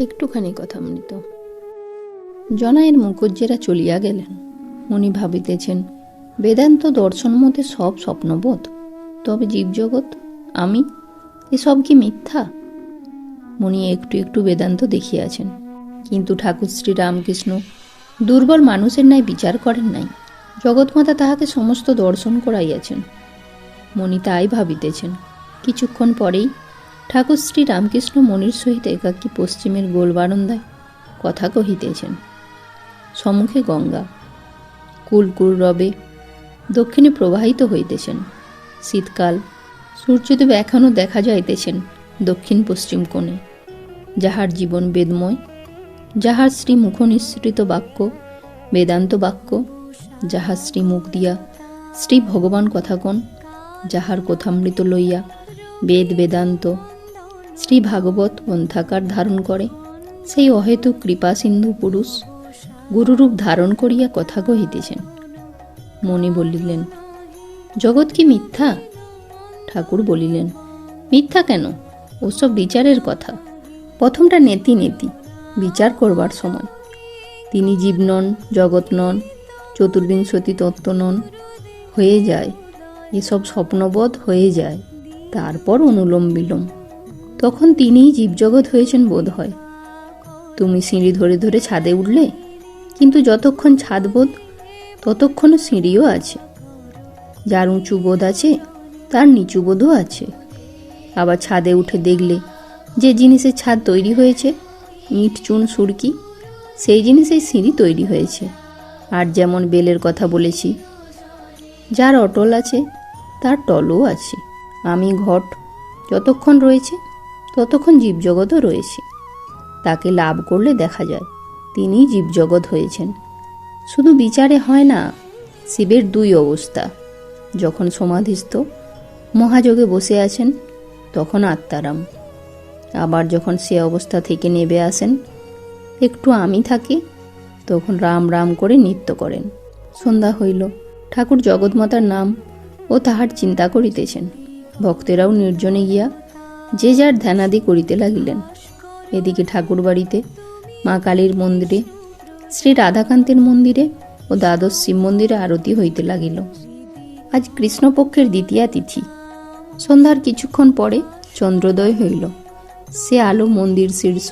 একটুখানি কথা মৃত। জনায়ের মুখুজ্জেরা চলিয়া গেলেন। উনি ভাবিতেছেন, বেদান্ত দর্শন মতে সব স্বপ্নবোধ, তবে জীবজগৎ, আমি, এসব কি মিথ্যা? মনি একটু একটু বেদান্ত দেখিয়াছেন, কিন্তু ঠাকুর শ্রী রামকৃষ্ণ দুর্বল মানুষের ন্যায় বিচার করেন নাই, জগৎমাতা তাহাকে সমস্ত দর্শন করাইয়াছেন। মণি তাই ভাবিতেছেন, কিছুক্ষণ পরেই ঠাকুর শ্রী রামকৃষ্ণ মনির সহিত একাকী পশ্চিমের গোল গোলবারন্দায় কথা কহিতেছেন। সম্মুখে গঙ্গা। কুলকুল রবে দক্ষিণে প্রবাহিত হইতেছেন। শীতকাল, সূর্যদেব এখনও দেখা যাইতেছেন দক্ষিণ পশ্চিম কোণে। যাহার জীবন বেদময়, যাহার শ্রী মুখ নিঃসৃত বাক্য, বেদান্ত বাক্য যাহার শ্রী মুখ দিয়া শ্রী ভগবান কথাকন যাহার কথামৃত লইয়া বেদ বেদান্ত শ্রী ভাগবত গ্রন্থাকার ধারণ করে। সেই অহেতুক কৃপা সিন্ধু পুরুষ গুরুরূপ ধারণ করিয়া কথা কহিতেছেন। মণি বলিলেন, জগৎ কি মিথ্যা? ঠাকুর বলিলেন, মিথ্যা কেন? ওসব বিচারের কথা। প্রথমটা নেতি নেতি, বিচার করবার সময় তিনি জীব নন, জগৎ নন চতুর্বিংশতি তত্ত্ব নন, হয়ে যায়। এসব স্বপ্নবোধ হয়ে যায়। তারপর অনুলোম বিলোম। তখন তিনিই জীবজগৎ হয়েছেন বোধ হয়। তুমি সিঁড়ি ধরে ধরে ছাদে উঠলে, কিন্তু যতক্ষণ ছাদ বোধ, ততক্ষণও সিঁড়িও আছে। যার উঁচু বোধ আছে, তার নিচু বোধও আছে। আবার ছাদে উঠে দেখলে, যে জিনিসের ছাদ তৈরি হয়েছে, ইট, চুন, সুরকি, সেই জিনিসের সিঁড়ি তৈরি হয়েছে। আর যেমন বেলের কথা বলেছি, যার অটল আছে, তার টলও আছে। আমি ঘট যতক্ষণ রয়েছে ততক্ষণ জীবজগতও রয়েছে। তাকে লাভ করলে দেখা যায়, তিনিই জীবজগৎ হয়েছেন। শুধু বিচারে হয় না, শিবের দুই অবস্থা। যখন সমাধিস্থ, মহাযোগে বসে আছেন, তখন আত্মারাম। আবার যখন সে অবস্থা থেকে নেবে আসেন, একটু আমি থাকি, তখন রাম রাম করে নৃত্য করেন। সন্ধ্যা হইল, ঠাকুর জগৎমাতার নাম ও তাহার চিন্তা করিতেছেন। ভক্তেরাও নির্জনে গিয়া যে যার ধ্যানাদি করিতে লাগিলেন। এদিকে ঠাকুর বাড়িতে মা কালীর মন্দিরে, শ্রী রাধাকান্তের মন্দিরে ও দ্বাদশ শিব মন্দিরে আরতি হইতে লাগিল। আজ কৃষ্ণপক্ষের দ্বিতীয়া তিথি। সন্ধ্যার কিছুক্ষণ পরে চন্দ্রোদয় হইল। সে আলো মন্দির শীর্ষ,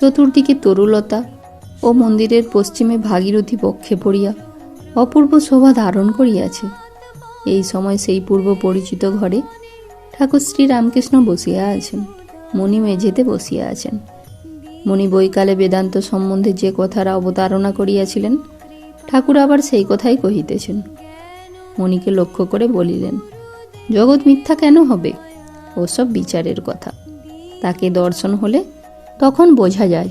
চতুর্দিকে তরুলতা ও মন্দিরের পশ্চিমে ভাগীরথী পক্ষে পড়িয়া অপূর্ব শোভা ধারণ করিয়াছে। এই সময় সেই পূর্ব পরিচিত ঘরে ঠাকুর শ্রী রামকৃষ্ণ বসিয়া আছেন মণি মেঝেতে বসিয়া আছেন। মণি বৈকালে বেদান্ত সম্বন্ধে যে কথার অবতারণা করিয়াছিলেন, ঠাকুর আবার সেই কথাই কহিতেছেন। মণিকে লক্ষ্য করে বলিলেন, জগৎ মিথ্যা কেন হবে? ওসব বিচারের কথা। তাকে দর্শন হলে তখন বোঝা যায়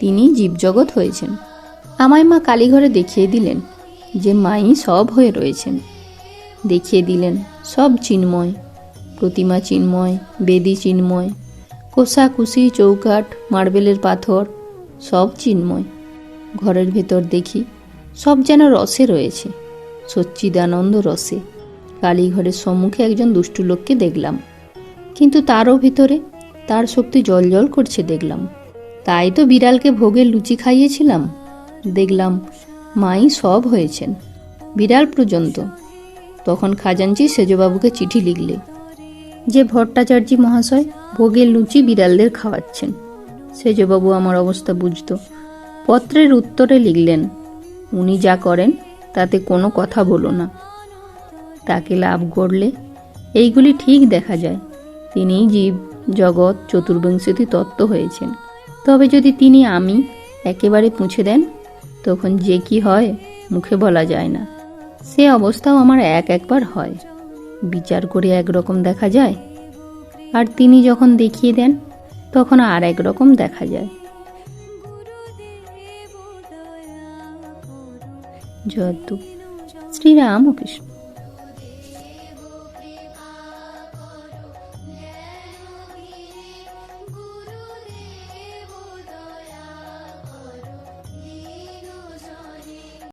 তিনি জীবজগৎ হয়েছেন। আমায় মা কালীঘরে দেখিয়ে দিলেন যে মাই সব হয়ে রয়েছেন। দেখিয়ে দিলেন সব চিন্ময় প্রতিমা চিন্ময়, বেদি চিন্ময়, কোষাকুষি চৌকাঠ, মার্বেলের পাথর, সব চিন্ময়। ঘরের ভেতর দেখি, সব যেন রসে রয়েছে, সচ্চিদানন্দ রসে। কালীঘরের সম্মুখে একজন দুষ্টু লোককে দেখলাম। কিন্তু তারও ভিতরে তার শক্তি জল করছে দেখলাম। তাই তো বিড়ালকে ভোগের লুচি খাইয়েছিলাম। দেখলাম, মাই সব হয়েছেন, বিড়াল পর্যন্ত। তখন খাজাঞ্চি সেজবাবুকে চিঠি লিখলে যে ভট্টাচার্য মহাশয় ভোগের লুচি বিড়ালদের খাওয়াচ্ছেন। সেজবাবু আমার অবস্থা বুঝত। পত্রের উত্তরে লিখলেন, উনি যা করেন, তাতে কোনো কথা বলো না। তাকে লাভ করলে এইগুলি ঠিক দেখা যায়। তিনিই জীব, জগৎ, চতুর্বিংশতি তত্ত্ব হয়েছেন। তবে যদি তিনি আমি একেবারে পুঁছে দেন, তখন যে কি হয় মুখে বলা যায় না। সে অবস্থাও আমার এক একবার হয়। বিচার করে একরকম দেখা যায়। আর তিনি যখন দেখিয়ে দেন, তখন আর একরকম দেখা যায়। জয়তু শ্রীরাম কৃষ্ণ